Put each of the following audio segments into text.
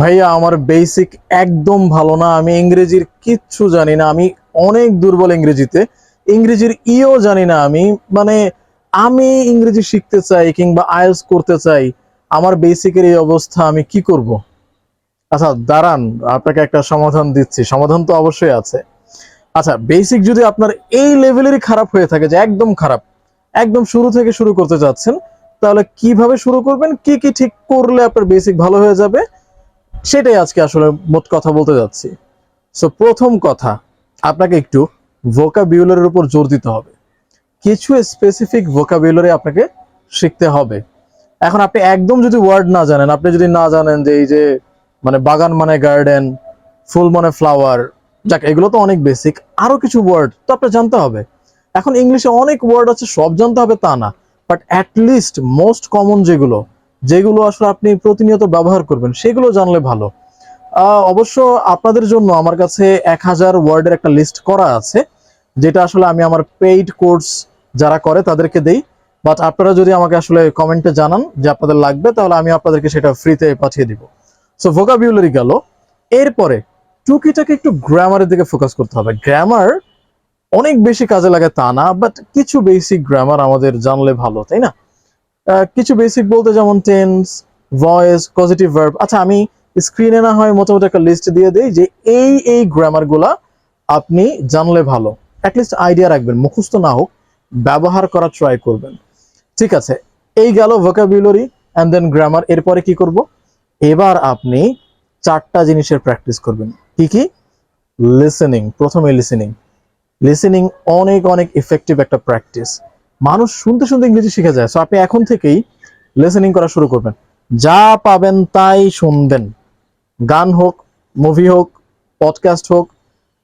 ভাইয়া, আমার বেসিক একদম ভালো না। আমি ইংরেজির কিচ্ছু জানি না। আমি অনেক দুর্বল ইংরেজিতে। ইংরেজির ইও জানি না আমি। মানে আমি ইংরেজি শিখতে চাই কিংবা আইএলস করতে চাই। আমার বেসিকের এই অবস্থা, আমি কি করব? আচ্ছা দাঁড়ান, আপনাকে একটা সমাধান দিচ্ছি। সমাধান তো অবশ্যই আছে। আচ্ছা বেসিক যদি আপনার এই লেভেলেরই খারাপ হয়ে থাকে, যে একদম খারাপ, একদম শুরু থেকে শুরু করতে যাচ্ছেন তাহলে কীভাবে শুরু করবেন? কি কি ঠিক করলে আপনার বেসিক ভালো হয়ে যাবে? সেটাই আজকে আসলে মোট কথা বলতে যাচ্ছি। সো প্রথম কথা, আপনাকে একটু ভোকাবিউলারির উপর জোর দিতে হবে। কিছু স্পেসিফিক ভোকাবিউলারি আপনাকে শিখতে হবে। এখন আপনি একদম যদি ওয়ার্ড না জানেন, আপনি যদি না জানেন যে এই যে মানে বাগান মানে গার্ডেন ফুল মানে ফ্লাওয়ার যাক, এগুলো তো অনেক বেসিক আরও কিছু ওয়ার্ড তো আপনার জানতে হবে। এখন ইংলিশে অনেক ওয়ার্ড আছে, সব জানতে হবে তা না বাট অ্যাটলিস্ট মোস্ট কমন যেগুলো যেগুলো আসলে আপনি প্রতিনিয়ত ব্যবহার করবেন, সেগুলো জানলে ভালো। অবশ্য আপনাদের জন্য আমার কাছে এক হাজার ওয়ার্ডের একটা লিস্ট করা আছে, যেটা আসলে আমি আমার পেইড কোর্স যারা করে তাদেরকে দেই। বাট আপনারা যদি আমাকে আসলে কমেন্টে জানান যে আপনাদের লাগবে, তাহলে আমি আপনাদেরকে সেটা ফ্রিতে পাঠিয়ে দিব। সো ভোকাবিউলারি গেল। এরপরে, টুকিটাকে একটু গ্রামারের দিকে ফোকাস করতে হবে। গ্রামার অনেক বেশি কাজে লাগে তা না বাট কিছু বেসিক গ্রামার আমাদের জানলে ভালো, তাই না? কিছু বেসিক বলতে যেমন টেন্স ভয়েস পজিটিভ ভার্ব আচ্ছা আমি স্ক্রিনে না হয় মোটামুটি একটা লিস্ট দিয়ে দেই যে এই এই গ্রামারগুলা আপনি জানলে ভালো। অ্যাটলিস্ট আইডিয়া রাখবেন, মুখস্থ না হোক, ব্যবহার করা ট্রাই করবেন। ঠিক আছে, এই গেল ভোকাবুলারি অ্যান্ড দেন গ্রামার এরপরে কি করব? এবার আপনি চারটা জিনিসের প্র্যাকটিস করবেন। কি কি? লিসেনিং প্রথমে লিসেনিং লিসেনিং অনেক অনেক ইফেক্টিভ একটা প্র্যাকটিস মানুষ শুনতে শুনতে ইংরেজি শিখে যায়। সো আপনি এখন থেকেই লিসেনিং করা শুরু করবেন। যা পাবেন তাই শুনবেন। গান হোক মুভি হোক পডকাস্ট হোক,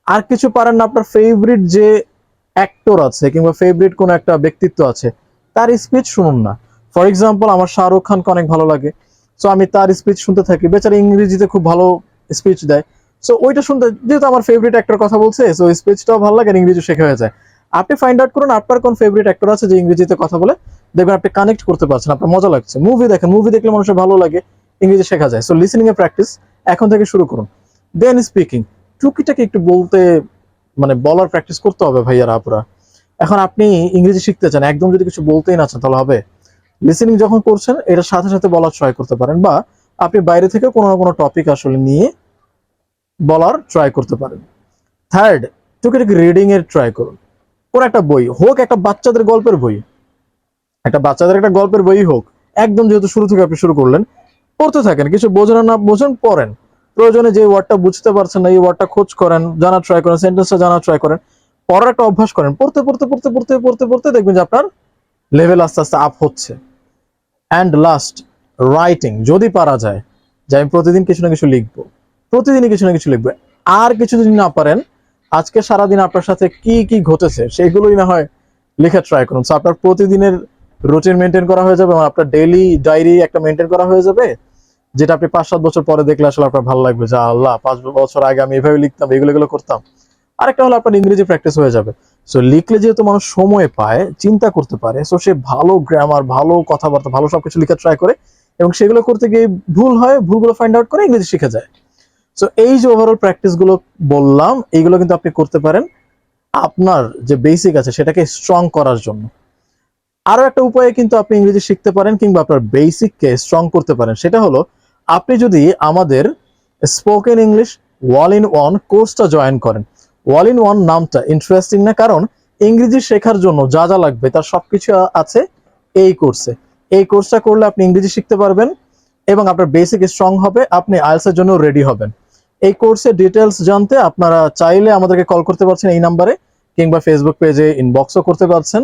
আর কিছু পারেন না, আপনার ফেভারিট যে অ্যাক্টর আছে কিংবা ফেভারিট কোনো একটা ব্যক্তিত্ব আছে, তার স্পিচ শুনুন না। ফর এক্সাম্পল আমার শাহরুখ খানকে অনেক ভালো লাগে। সো আমি তার স্পিচ শুনতে থাকি। বেচারা ইংরেজিতে খুব ভালো স্পিচ দেয়। সো ওইটা শুনতে, যেহেতু আমার ফেভারিট অ্যাক্টর কথা বলছে সো স্পিচটাও ভালো লাগে আর ইংরেজি শেখা হয়ে যায়। আপনি ফাইন্ড আউট করুন, আপনার কোন ফেভারিট অ্যাক্টর আছে যে ইংরেজিতে কথা বলে, দেখবেন আপনি কানেক্ট করতে পারছেন, আপনার মজা লাগছে। মুভি দেখেন মুভি দেখলে মানুষের ভালো লাগে, ইংরেজি শেখা যায়। সো লিসেনিং এ প্র্যাকটিস এখন থেকে শুরু করুন। দেন স্পিকিং টুকিটাকে একটু বলতে মানে বলার প্র্যাকটিস করতে হবে ভাইয়ারা, আপুরা। এখন আপনি ইংরেজি শিখতে চান, একদম যদি কিছু বলতেই না চান, তাহলে হবে। লিসেনিং যখন করছেন, এটার সাথে সাথে বলার ট্রাই করতে পারেন, বা আপনি বাইরে থেকে কোনো না কোনো টপিক আসলে নিয়ে বলার ট্রাই করতে পারেন। থার্ড টুকিটাকি রিডিং এর ট্রাই করুন। কোন একটা বই, হোক একটা বাচ্চাদের গল্পের বই। একটা বাচ্চাদের একটা গল্পের বই হোক। একদম যেহেতু শুরু থেকে আপনি শুরু করলেন, পড়তে থাকেন, কিছু বোঝেন না বোঝেন পড়েন। প্রয়োজনে যে ওয়ার্ডটা বুঝতে পারছেন না, এই ওয়ার্ডটা খোঁজ করেন জানা ট্রাই করেন সেন্টেন্সটা জানা ট্রাই করেন, পড়ার একটা অভ্যাস করেন। পড়তে পড়তে পড়তে পড়তে পড়তে পড়তে দেখবেন যে আপনার লেভেল আস্তে আস্তে আপ হচ্ছে। অ্যান্ড লাস্ট রাইটিং যদি পারা যায়, যে আমি প্রতিদিন কিছু না কিছু লিখব, প্রতিদিনই কিছু না কিছু লিখব, আর কিছু যদি না পারেন আজকে সারাদিন আপনার সাথে কি কি ঘটেছে সেগুলোই না হয় লেখা ট্রাই করুন। আপনার প্রতিদিনের রুটিন মেনটেন করা হয়ে যাবে এবং আপনার ডেইলি ডায়েরি একটা মেনটেন করা হয়ে যাবে, যেটা আপনি পাঁচ সাত বছর পরে দেখলে আসলে আপনার ভালো লাগবে যে, আল্লাহ, পাঁচ বছর আগে আমি এভাবে লিখতাম, এগুলো এগুলো করতাম। আরেকটা হলো আপনার ইংরেজি প্র্যাকটিস হয়ে যাবে। সো লিখলে যেহেতু মানুষ সময় পায়, চিন্তা করতে পারে সো সে ভালো গ্রামার ভালো কথাবার্তা, ভালো সবকিছু লেখা ট্রাই করে এবং সেগুলো করতে গিয়ে ভুল হয়, ভুলগুলো ফাইন্ড আউট করে ইংরেজি শিখে যায়। সো এই যে ওভারঅল প্র্যাকটিসগুলো বললাম, এইগুলো কিন্তু আপনি করতে পারেন আপনার যে বেসিক আছে সেটাকে স্ট্রং করার জন্য। আরও একটা উপায়ে কিন্তু আপনি ইংরেজি শিখতে পারেন কিংবা আপনার বেসিককে স্ট্রং করতে পারেন, সেটা হলো আপনি যদি আমাদের spoken English all in one কোর্সটা জয়েন করেন। ওয়াল ইন ওয়ান নামটা ইন্টারেস্টিং না, কারণ ইংরেজি শেখার জন্য যা যা লাগবে তার সবকিছু আছে এই কোর্সে এই কোর্সটা করলে আপনি ইংরেজি শিখতে পারবেন এবং আপনার বেসিক স্ট্রং হবে, আপনি আইএলস এর জন্য রেডি হবেন। এই কোর্সের ডিটেলস জানতে আপনারা চাইলে আমাদেরকে কল করতে পারছেন এই নাম্বারে কিংবা ফেসবুক পেজে ইনবক্সও করতে পারছেন।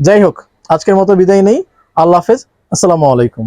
যাই হোক, আজকের মতো বিদায় নেই। আল্লাহ হাফেজ। আসসালামু আলাইকুম।